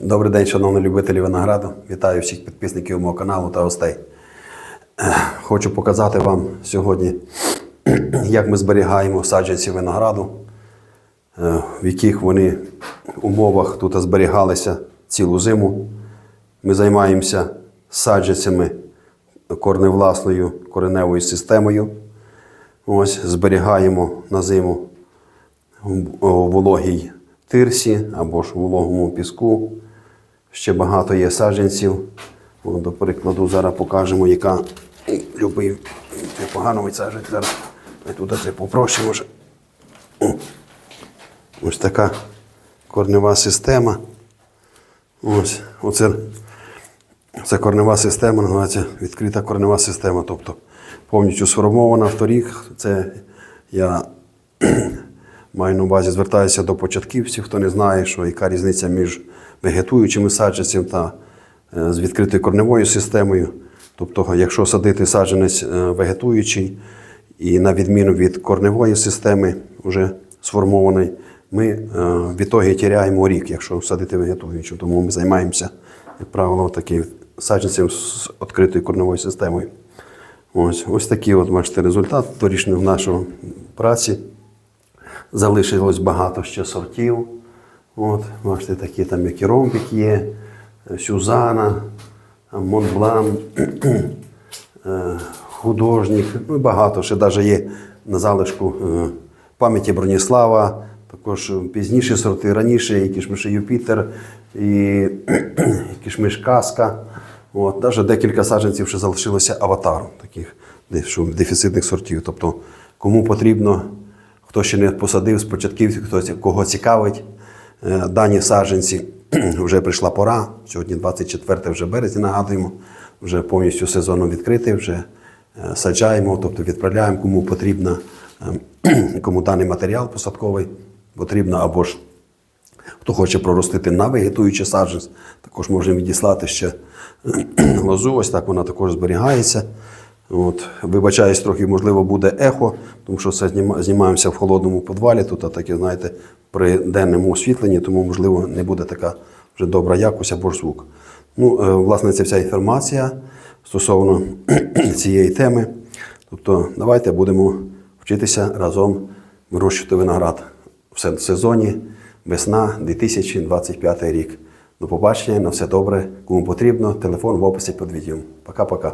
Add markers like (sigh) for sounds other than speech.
Добрий день, шановні любителі винограду. Вітаю всіх підписників мого каналу та гостей. Е, Хочу показати вам сьогодні, (clears throat) як ми зберігаємо саджанці винограду, е, в яких вони умовах тут зберігалися цілу зиму. Ми займаємося саджанцями корневласною кореневою системою. Ось зберігаємо на зиму вологій тирсі або ж вологому піску. Ще багато є саджанців. До прикладу, зараз покажемо, яка любий непоганий саджанець. Зараз ми туди це попроще Ось така корнева система. Ось, оце, це корнева система, називається відкрита корнева система. Тобто повністю сформована в торік. Це я Маю на увазі, звертаюся до початківців, хто не знає, що яка різниця між вегетуючими саджанцями та е, з відкритою корневою системою. Тобто, якщо садити саджанець е, вегетуючий і на відміну від корневої системи, вже сформованої, ми е, в ітогі тіряємо рік, якщо садити вегетуючу. Тому ми займаємося, як правило, таким саджанцем з відкритою корневою системою. Ось, ось такий от бачите результат торічної нашої праці. Залишилось багато ще сортів. От, бачите, такі там, як і ромбік є, Сюзана, Монблан, (clears throat) е, художник. Ну багато. Ще навіть є на залишку е, пам'яті Броніслава, також пізніші сорти, раніше і кішмиші Юпітер, і (clears throat) кішмиш Каска. От, навіть декілька саджанців ще залишилося аватару, таких дефіцитних сортів. Тобто, кому потрібно Хто ще не посадив з початківців, хтось кого цікавить е, дані саджанці, (clears throat) вже прийшла пора. Сьогодні 24 вже березня, нагадуємо, вже повністю сезону відкритий, вже е, саджаємо, тобто відправляємо, кому потрібно, е, (clears throat) кому даний матеріал посадковий потрібно, або ж хто хоче проростити на вегетуючий саджанець, також можемо відіслати ще (clears throat) лозу. Ось так вона також зберігається. От, вибачаюсь, трохи, можливо, буде ехо, тому що це знімаємося в холодному підвалі, тут а таке, знаєте, при денному освітленні, тому, можливо, не буде така вже добра якість або ж звук. Ну, е, власне, це вся інформація стосовно (clears throat) цієї теми. Тобто, давайте будемо вчитися разом вирощувати виноград в сезоні весна 2025 рік. До побачення, на все добре. Кому потрібно, телефон в описі під відео. Пока-пока.